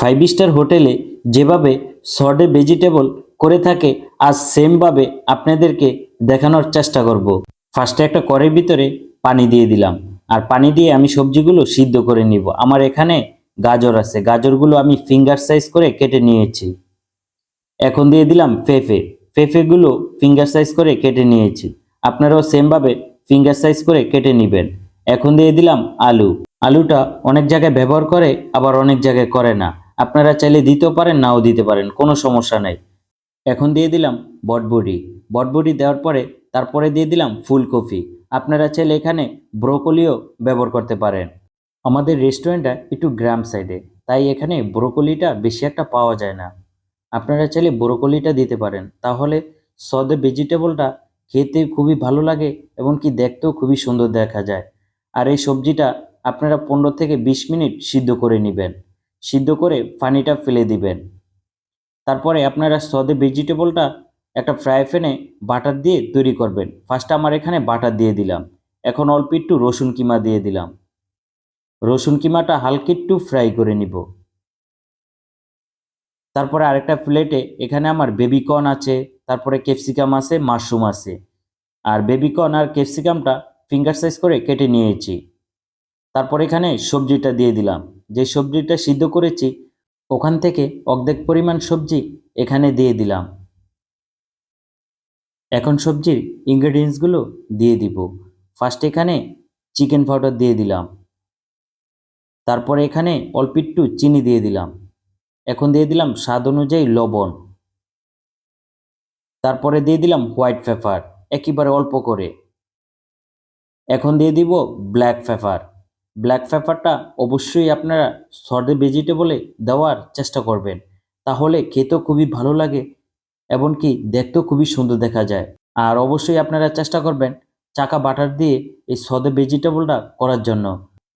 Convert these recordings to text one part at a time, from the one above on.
Five star হোটেলে যেভাবে সর্ডে vegetable করে থাকে, আজ সেমভাবে আপনাদেরকে দেখানোর চেষ্টা করব। ফার্স্টে একটা কড়ের ভিতরে পানি দিয়ে দিলাম। আর পানি দিয়ে আমি সবজিগুলো সিদ্ধ করে নিব। আমার এখানে গাজর আছে। গাজরগুলো আমি ফিঙ্গার সাইজ করে কেটে নিয়েছি। এখন দিয়ে দিলাম ফেফে। ফেফেগুলো ফিঙ্গার সাইজ করে কেটে নিয়েছি। আপনারাও সেমভাবে ফিঙ্গার সাইজ করে কেটে নেবেন। এখন দিয়ে দিলাম আলু। আলুটা অনেক জায়গায় ব্যবহার করে, আবার অনেক জায়গায় করে না। আপনারা চাইলে দিতেও পারেন, নাও দিতে পারেন, কোনো সমস্যা নাই। এখন দিয়ে দিলাম বটবডি বটবডি দেওয়ার পরে তারপরে দিয়ে দিলাম ফুলকপি। আপনারা চাইলে এখানে ব্রোকলিও ব্যবহার করতে পারেন। আমাদের রেস্টুরেন্টটা একটু গ্রাম সাইডে, তাই এখানে ব্রোকলিটা বেশি একটা পাওয়া যায় না। আপনারা চাইলে ব্রোকলিটা দিতে পারেন, তাহলে সদে ভেজিটেবলটা খেতে খুবই ভালো লাগে এবং কি দেখতেও খুবই সুন্দর দেখা যায়। আর এই সবজিটা আপনারা পনেরো থেকে বিশ মিনিট সিদ্ধ করে নেবেন। সিদ্ধ করে পানিটা ফেলে দিবেন। তারপরে আপনারা সদে ভেজিটেবলটা একটা ফ্রাই প্যানে বাটার দিয়ে তৈরি করবেন। ফার্স্ট আমার এখানে বাটার দিয়ে দিলাম। এখন অল্প একটু রসুন কিমা দিয়ে দিলাম। রসুন কিমাটা হালকা একটু ফ্রাই করে নিব। তারপরে আরেকটা প্লেটে এখানে আমার বেবিকর্ন আছে, তারপরে ক্যাপসিকাম আছে, মাশরুম আছে। আর বেবিকর্ন আর ক্যাপসিকামটা ফিঙ্গার সাইজ করে কেটে নিয়েছি। তারপর এখানে সবজিটা দিয়ে দিলাম। যে সবজিটা সিদ্ধ করেছি, ওখান থেকে অর্ধেক পরিমাণ সবজি এখানে দিয়ে দিলাম। এখন সবজির ইনগ্রেডিয়েন্টসগুলো দিয়ে দিব। ফার্স্ট এখানে চিকেন পাউডার দিয়ে দিলাম। তারপরে এখানে অল্প একটু চিনি দিয়ে দিলাম। এখন দিয়ে দিলাম স্বাদ অনুযায়ী লবণ। তারপরে দিয়ে দিলাম হোয়াইট পেপার একেবারে অল্প করে। এখন দিয়ে দিব ব্ল্যাক পেপার ব্ল্যাক পেপারটা অবশ্যই আপনারা সর্দে ভেজিটেবলে দেওয়ার চেষ্টা করবেন। তাহলে খেতেও খুবই ভালো লাগে, এমনকি দেখতেও খুবই সুন্দর দেখা যায়। আর অবশ্যই আপনারা চেষ্টা করবেন চাকা বাটার দিয়ে এই সদে ভেজিটেবলটা করার জন্য।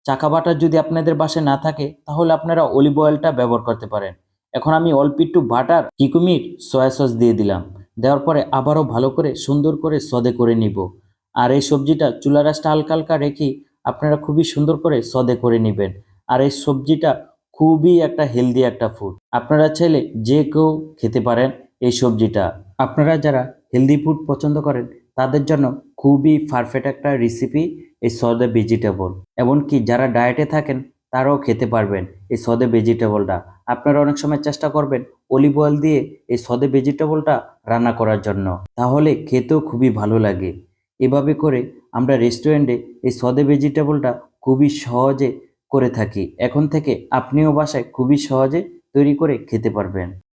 চাকা বাটার যদি আপনাদের বাসায় না থাকে, তাহলে আপনারা অলিভ অয়েলটা ব্যবহার করতে পারেন। এখন আমি অল্প একটু বাটার, কিকুমির সয়া সস দিয়ে দিলাম। দেওয়ার পরে আবারও ভালো করে সুন্দর করে সদে করে নিব। আর এই সবজিটা চুলা রাসটা হালকা হালকা রেখে আপনারা খুবই সুন্দর করে সদে করে নেবেন। আর এই সবজিটা খুবই একটা হেলদি একটা ফুড আপনারা চাইলে যে কেউ খেতে পারেন এই সবজিটা। আপনারা যারা হেলদি ফুড পছন্দ করেন, তাদের জন্য খুবই পারফেক্ট একটা রেসিপি এই সদে ভেজিটেবল এমনকি যারা ডায়েটে থাকেন, তারাও খেতে পারবেন এই সদে ভেজিটেবলটা আপনারা অনেক সময় চেষ্টা করবেন অলিভ অয়েল দিয়ে এই সদে ভেজিটেবলটা রান্না করার জন্য। তাহলে খেতেও খুবই ভালো লাগে। এভাবে করে আমরা রেস্টুরেন্টে এই সদে ভেজিটেবলটা খুবই সহজে করে থাকি। এখন থেকে আপনিও বাসায় খুবই সহজে তৈরি করে খেতে পারবেন।